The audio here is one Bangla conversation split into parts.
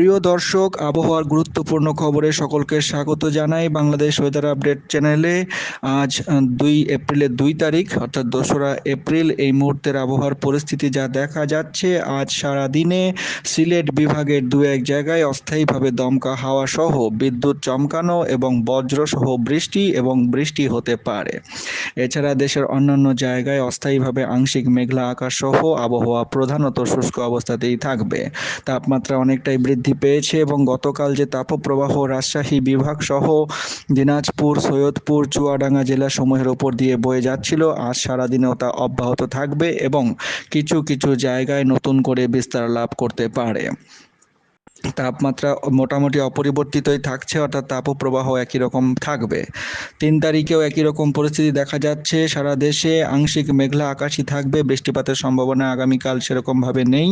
প্রিয় দর্শক, আবহাওয়ার গুরুত্বপূর্ণ খবরে সকলকে স্বাগত জানাই বাংলাদেশ ওয়েদার আপডেট চ্যানেলে আজ দুই এপ্রিলের দুই তারিখ, অর্থাৎ দোসরা এপ্রিল, এই মুহূর্তের আবহাওয়ার পরিস্থিতি যা দেখা যাচ্ছে, আজ সারা দিনে সিলেট বিভাগের দু এক জায়গায় অস্থায়ীভাবে দমকা হাওয়া সহ বিদ্যুৎ চমকানো এবং বজ্রসহ বৃষ্টি এবং বৃষ্টি হতে পারে। এছাড়া দেশের অন্যান্য জায়গায় অস্থায়ীভাবে আংশিক মেঘলা আকাশ সহ আবহাওয়া প্রধানত শুষ্ক অবস্থাতেই থাকবে। তাপমাত্রা অনেকটাই বৃদ্ধি পেয়েছে এবং গতকাল যে তাপপ্রবাহ রাজশাহী বিভাগ সহ দিনাজপুর, সৈয়দপুর, চুয়াডাঙ্গা জেলা সমূহের ওপর দিয়ে বয়ে যাচ্ছিল। আজ সারাদিনেও তা অব্যাহত থাকবে এবং কিছু কিছু জায়গায় নতুন করে বিস্তার লাভ করতে পারে। তাপমাত্রা মোটামুটি অপরিবর্তিতই থাকছে, অর্থাৎ তাপপ্রবাহ একই রকম থাকবে। তিন তারিখেও একই রকম পরিস্থিতি দেখা যাচ্ছে। সারা দেশে আংশিক মেঘলা আকাশই থাকবে। বৃষ্টিপাতের সম্ভাবনা আগামীকাল সেরকমভাবে নেই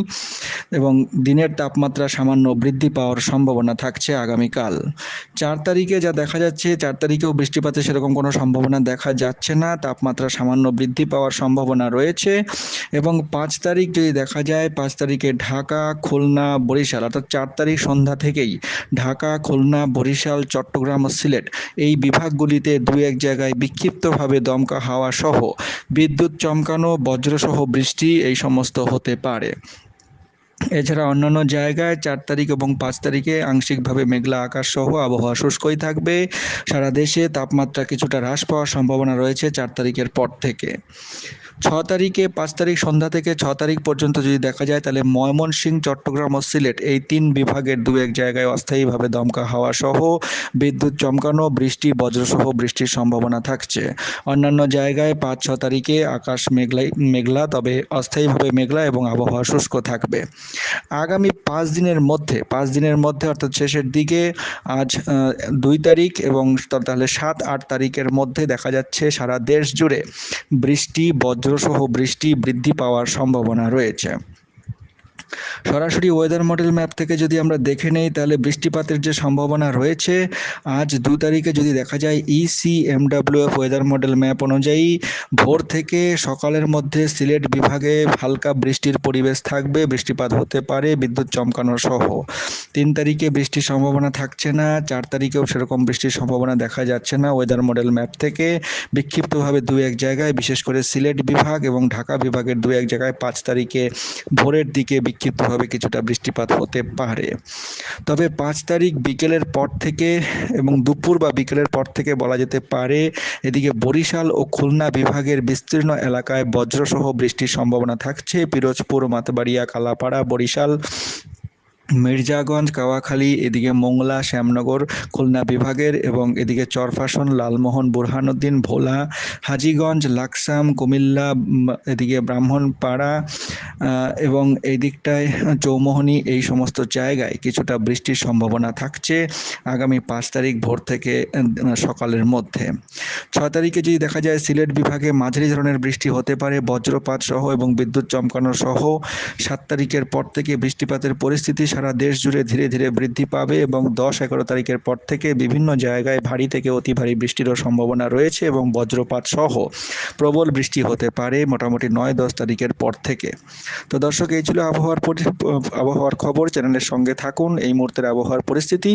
এবং দিনের তাপমাত্রা সামান্য বৃদ্ধি পাওয়ার সম্ভাবনা থাকছে আগামীকাল। চার তারিখে যা দেখা যাচ্ছে, চার তারিখেও বৃষ্টিপাতের সেরকম কোনো সম্ভাবনা দেখা যাচ্ছে না। তাপমাত্রা সামান্য বৃদ্ধি পাওয়ার সম্ভাবনা রয়েছে এবং পাঁচ তারিখ যদি দেখা যায়, পাঁচ তারিখে ঢাকা, খুলনা, বরিশাল, অর্থাৎ চার তারিখ সন্ধ্যা থেকেই ঢাকা, খুলনা, বরিশাল, চট্টগ্রাম ও সিলেট এই বিভাগগুলিতে দু এক জায়গায় বিক্ষিপ্তভাবে দমকা হাওয়া সহ বিদ্যুৎ চমকানো, বজ্রসহ বৃষ্টি এই সমস্ত হতে পারে। এছাড়া অন্যান্য জায়গায় চার তারিখ এবং পাঁচ তারিখে আংশিকভাবে মেঘলা আকাশ সহ আবহাওয়া শুষ্কই থাকবে। সারা দেশে তাপমাত্রা কিছুটা হ্রাস পাওয়ার সম্ভাবনা রয়েছে চার তারিখের পর থেকে। ছ তারিখে, পাঁচ তারিখ সন্ধ্যা থেকে ছ তারিখ পর্যন্ত যদি দেখা যায়, তাহলে ময়মনসিংহ, চট্টগ্রাম ও সিলেট এই তিন বিভাগের দু এক জায়গায় অস্থায়ীভাবে দমকা হাওয়া সহ বিদ্যুৎ চমকানো, বৃষ্টি, বজ্রসহ বৃষ্টির সম্ভাবনা থাকছে। অন্যান্য জায়গায় পাঁচ, ছ তারিখে আকাশ মেঘলাই মেঘলা, তবে অস্থায়ীভাবে মেঘলা এবং আবহাওয়া শুষ্ক থাকবে। আগামী পাঁচ দিনের মধ্যে, পাঁচ দিনের মধ্যে অর্থাৎ শেষের দিকে আজ দুই তারিখ এবং তাহলে সাত, আট তারিখের মধ্যে দেখা যাচ্ছে সারা দেশ জুড়ে বৃষ্টি বজ্রসহ বৃষ্টি বৃদ্ধি পাওয়ার সম্ভাবনা রয়েছে। সরাসরি ওয়েদার মডেল ম্যাপ থেকে যদি আমরা দেখে নেই, তাহলে বৃষ্টিপাতের যে সম্ভাবনা রয়েছে, আজ দু তারিখে যদি দেখা যায় EC MWF weather model map অনুযায়ী, ভোর থেকে সকালের মধ্যে সিলেট বিভাগে হালকা বৃষ্টির পরিবেশ থাকবে, বৃষ্টিপাত হতে পারে, বিদ্যুৎ চমকানো সহ। তিন তারিখে বৃষ্টির সম্ভাবনা থাকছে না, চার তারিখেও সেরকম বৃষ্টির সম্ভাবনা দেখা যাচ্ছে না ওয়েদার মডেল ম্যাপ থেকে। বিক্ষিপ্তভাবে দু এক জায়গায়, বিশেষ করে সিলেট বিভাগ এবং ঢাকা বিভাগের দু এক জায়গায় পাঁচ তারিখে ভোরের দিকে বিক্ষিপ্তভাবে কিছুটা বৃষ্টিপাত হতে পারে। তবে পাঁচ তারিখ বিকেলের পর থেকে এবং দুপুর বা বিকেলের পর থেকে বলা যেতে পারে, এদিকে বরিশাল ও খুলনা বিভাগের বিস্তীর্ণ এলাকায় বজ্রসহ বৃষ্টির সম্ভাবনা থাকছে। পিরোজপুর, মাতবাড়িয়া, কালাপাড়া, বরিশাল মির্জাগঞ্জ, কাওয়াখালী, এদিকে মোংলা, শ্যামনগর, খুলনা বিভাগের এবং এদিকে চরফাসন, লালমোহন, বুরহানুদ্দিন, ভোলা, হাজিগঞ্জ, লাকসাম, কুমিল্লা এদিকে ব্রাহ্মণপাড়া এবং এই দিকটায় চৌমোহনী এই সমস্ত জায়গায় কিছুটা বৃষ্টির সম্ভাবনা থাকছে আগামী পাঁচ তারিখ ভোর থেকে সকালের মধ্যে। ছ তারিখে যদি দেখা যায় সিলেট বিভাগে মাঝারি ধরনের বৃষ্টি হতে পারে, বজ্রপাত সহ এবং বিদ্যুৎ চমকানো সহ, সাত তারিখের পর থেকে বৃষ্টিপাতের পরিস্থিতি সারা দেশ জুড়ে ধীরে ধীরে বৃদ্ধি পাবে এবং দশ এগারো তারিখের পর থেকে বিভিন্ন জায়গায় ভারী থেকে অতি ভারী বৃষ্টিরও সম্ভাবনা রয়েছে এবং বজ্রপাত সহ প্রবল বৃষ্টি হতে পারে মোটামুটি নয়, দশ তারিখের পর থেকে। তো দর্শক, এই ছিল আবহাওয়ার আবহাওয়ার খবর। চ্যানেলের সঙ্গে থাকুন, এই মুহূর্তের আবহাওয়ার পরিস্থিতি।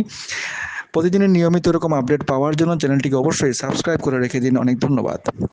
প্রতিদিনের নিয়মিত এরকম আপডেট পাওয়ার জন্য চ্যানেলটিকে অবশ্যই সাবস্ক্রাইব করে রেখে দিন। অনেক ধন্যবাদ।